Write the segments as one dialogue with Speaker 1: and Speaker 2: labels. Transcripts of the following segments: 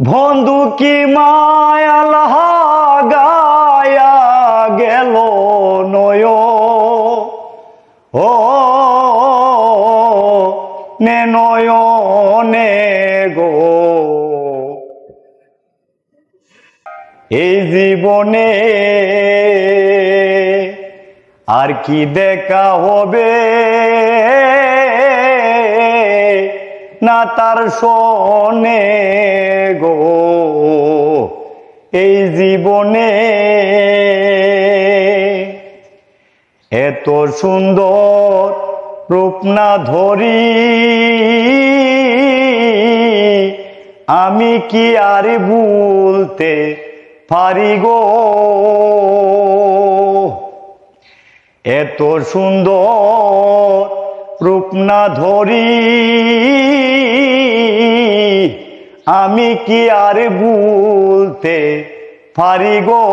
Speaker 1: বন্ধু কি মায়াল গায়া গেল নয়? ও, নে নয়নে গো। এই জীবনে আর কি দেখা হবে? না তার শোনে গো। এই জীবনে এত সুন্দর রূপ না ধরি। আমি কি আর ভুলতে পারি গো? এত সুন্দর রূপ না ধরি। আমি কি আর ভুলতে পারি গো?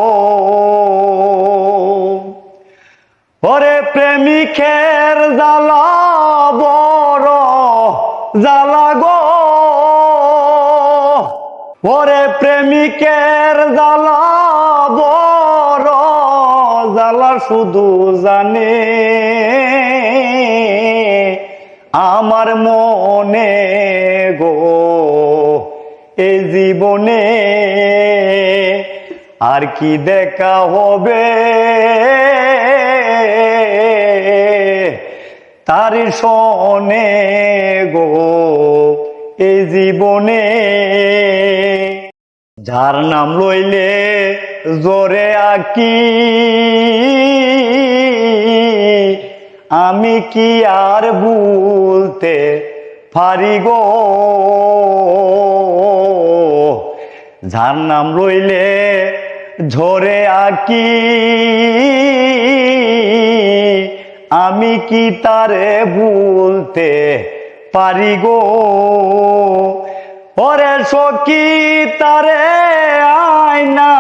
Speaker 1: ওরে প্রেমিকের জ্বালা বড় জ্বালা গো। ওরে প্রেমিকের জ্বালা বড় জ্বালা শুধু জানে। আমার মনে গো, এ জীবনে আর কি দেখা হবে? তার শোনে গো, এ জীবনে যার নাম লইলে জোরে আকি। আমি কি আর ভুলতে পারি গো? যার নাম লইলে ঝরে আকি। আমি কি তারে ভুলতে পারি গো? ওরে সখী, তারে আয়না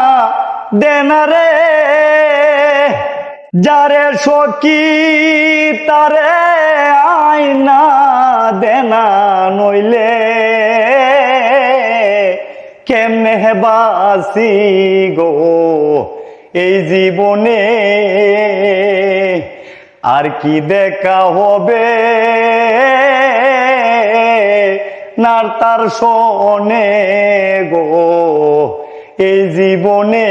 Speaker 1: দেনা রে। যারে সখী তারে আয়না দেনা নইলে কেমনে বাসি গো এই জীবনে? আর কি দেখা হবে? না তার শোনে গো এই জীবনে?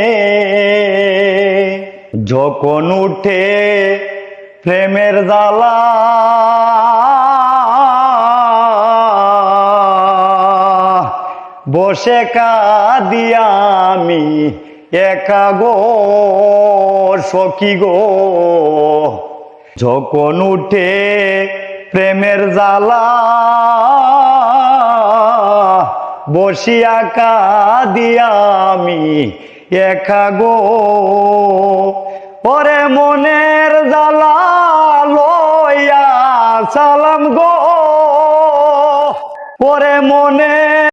Speaker 1: যখন উঠে প্রেমের জ্বালা, বসে কাঁদিয়া আমি একা গো, সখী গো। যখন উঠে প্রেমের জ্বালা, বসিয়া কাঁদিয়া আমি একা গো। ওরে মনের জ্বালা সালাম গো। ওরে মনে